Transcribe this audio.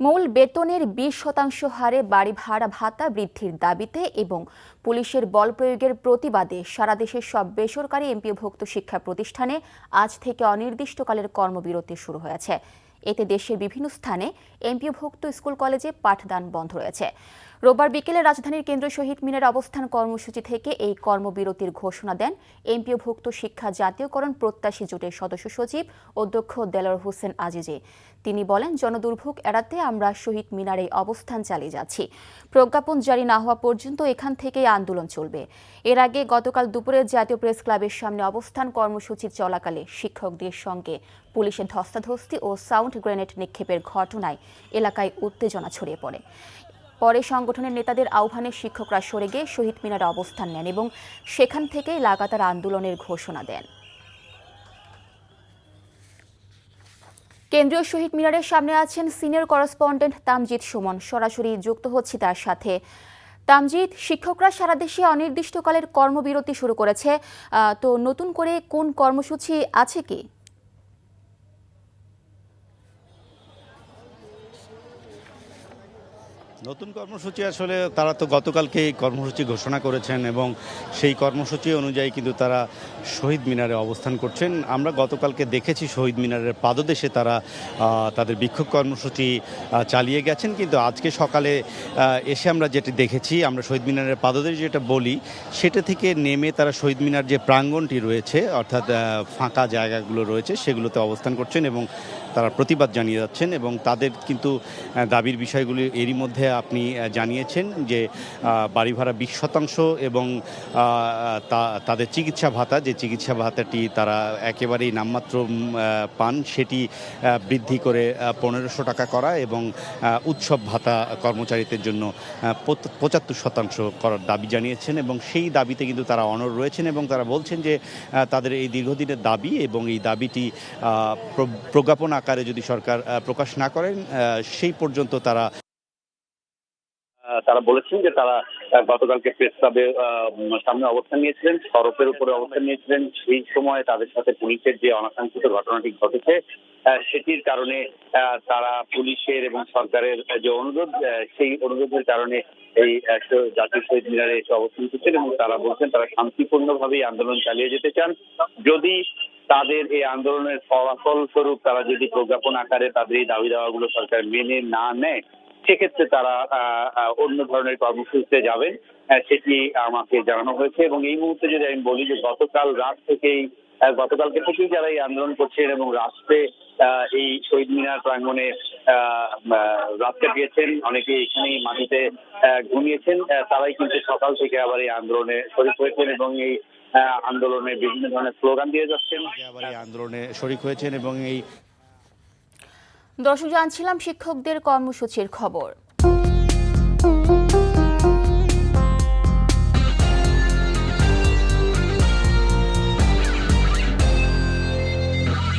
মূল বেতনের বিশ শতাংশ হারে বাড়ি ভাড়া ভাতা বৃদ্ধির দাবিতে এবং পুলিশের বল প্রয়োগের প্রতিবাদে সারা দেশের সব বেসরকারি এমপিওভুক্ত শিক্ষা প্রতিষ্ঠানে আজ থেকে অনির্দিষ্টকালের কর্মবিরতি শুরু হয়েছে। এতে দেশের বিভিন্ন স্থানে এমপিওভুক্ত স্কুল কলেজে পাঠদান বন্ধ রয়েছে। রোববার বিকেলে রাজধানীর কেন্দ্রীয় শহীদ মিনার অবস্থান কর্মসূচি থেকে এই কর্মবিরতির ঘোষণা দেন এমপিওভুক্ত শিক্ষা জাতীয়করণ প্রত্যাশী জোটের সদস্য সচিব অধ্যক্ষ দেলোয়ার হোসেন আজিজে। তিনি বলেন, জনদুর্ভোগ এড়াতে আমরা শহীদ মিনারে অবস্থান চালিয়ে যাচ্ছি। প্রজ্ঞাপন জারি না হওয়া পর্যন্ত এখান থেকেই আন্দোলন চলবে। এর আগে গতকাল দুপুরে জাতীয় প্রেস ক্লাবের সামনে অবস্থান কর্মসূচি চলাকালে শিক্ষকদের সঙ্গে পুলিশের ধস্তাধস্তি ও সাউন্ড গ্রেনেড নিক্ষেপের ঘটনায় এলাকায় উত্তেজনা ছড়িয়ে পড়ে। পরে সংগঠনের নেতাদের আহ্বানে শিক্ষকরা সরে গিয়ে শহীদ মিনারে অবস্থান নেন এবং সেখান থেকেই লাগাতার আন্দোলনের ঘোষণা দেন। কেন্দ্রীয় শহীদ মিনারের সামনে আছেন সিনিয়র করেসপন্ডেন্ট তামজিৎ সুমন। সরাসরি যুক্ত হচ্ছি তার সাথে। তামজিৎ, শিক্ষকরা সারা দেশে অনির্দিষ্টকালের কর্মবিরতি শুরু করেছে। তো নতুন করে কোন কর্মসূচি আছে কি? নতুন কর্মসূচি আসলে তারা তো গতকালকে এই কর্মসূচি ঘোষণা করেছেন এবং সেই কর্মসূচি অনুযায়ী কিন্তু তারা শহীদ মিনারে অবস্থান করছেন। আমরা গতকালকে দেখেছি শহীদ মিনারের পাদদেশে তারা তাদের বিক্ষোভ কর্মসূচি চালিয়ে গেছেন। কিন্তু আজকে সকালে এসে আমরা যেটি দেখেছি, আমরা শহীদ মিনারের পাদদেশে যেটা বলি, সেটা থেকে নেমে তারা শহীদ মিনার যে প্রাঙ্গণটি রয়েছে, অর্থাৎ ফাঁকা জায়গাগুলো রয়েছে, সেগুলোতে অবস্থান করছেন এবং তারা প্রতিবাদ জানিয়ে যাচ্ছেন এবং তাদের কিন্তু দাবির বিষয়গুলি এরই মধ্যে আপনি জানিয়েছেন যে বাড়ি ভাড়া বিশ শতাংশ এবং তাদের চিকিৎসা ভাতা, যে চিকিৎসা ভাতাটি তারা একেবারেই নামমাত্র পান, সেটি বৃদ্ধি করে পনেরোশো টাকা করা এবং উৎসব ভাতা কর্মচারীদের জন্য পঁচাত্তর শতাংশ করার দাবি জানিয়েছেন এবং সেই দাবিতে কিন্তু তারা অনড় রয়েছেন এবং তারা বলছেন যে তাদের এই দীর্ঘদিনের দাবি এবং এই দাবিটি প্রজ্ঞাপন আকারে যদি সরকার প্রকাশ না করেন সেই পর্যন্ত তারা তারা বলেছেন যে তারা গতকালকে প্রেস ক্লাবে সামনে অবস্থান নিয়েছিলেন সড়কের উপরে অবস্থান নিয়েছিলেন। সেই সময় তাদের সাথে পুলিশের যে অনাকাঙ্ক্ষিত ঘটনাটি ঘটেছে সেটির কারণে তারা পুলিশের এবং সরকারের যে অনুরোধ সেই অনুরোধের কারণে এই জাতীয় শহীদ মিনারে এসে অবস্থান করছেন এবং তারা বলছেন তারা শান্তিপূর্ণভাবে এই আন্দোলন চালিয়ে যেতে চান। যদি তাদের এই আন্দোলনের ফলাফল স্বরূপ তারা যদি প্রজ্ঞাপন আকারে তাদের এই দাবি দাওয়াগুলো সরকার মেনে না নেয় সেক্ষেত্রে তারা অন্য ধরনের কর্মসূচিতে যাবেন। সেটি আমাকে জানানো হয়েছে এবং এই মুহূর্তে যদি আমি বলি যে গতকাল রাত থেকেই গতকালকে থেকেই যারা এই আন্দোলন করছেন এবং রাষ্ট্রে এই শহীদ মিনার প্রাঙ্গণে রাত কাটিয়েছেন, অনেকে এখানেই মাটিতে ঘুমিয়েছেন তারাই কিন্তু সকাল থেকে আবার এই আন্দোলনে শরীর হয়েছেন এবং এই আন্দোলনে বিভিন্ন ধরনের স্লোগান দিয়ে যাচ্ছেন। আন্দোলনে শরিক হয়েছেন এবং এই দর্শক জানছিলাম শিক্ষকদের কর্মসূচির খবর।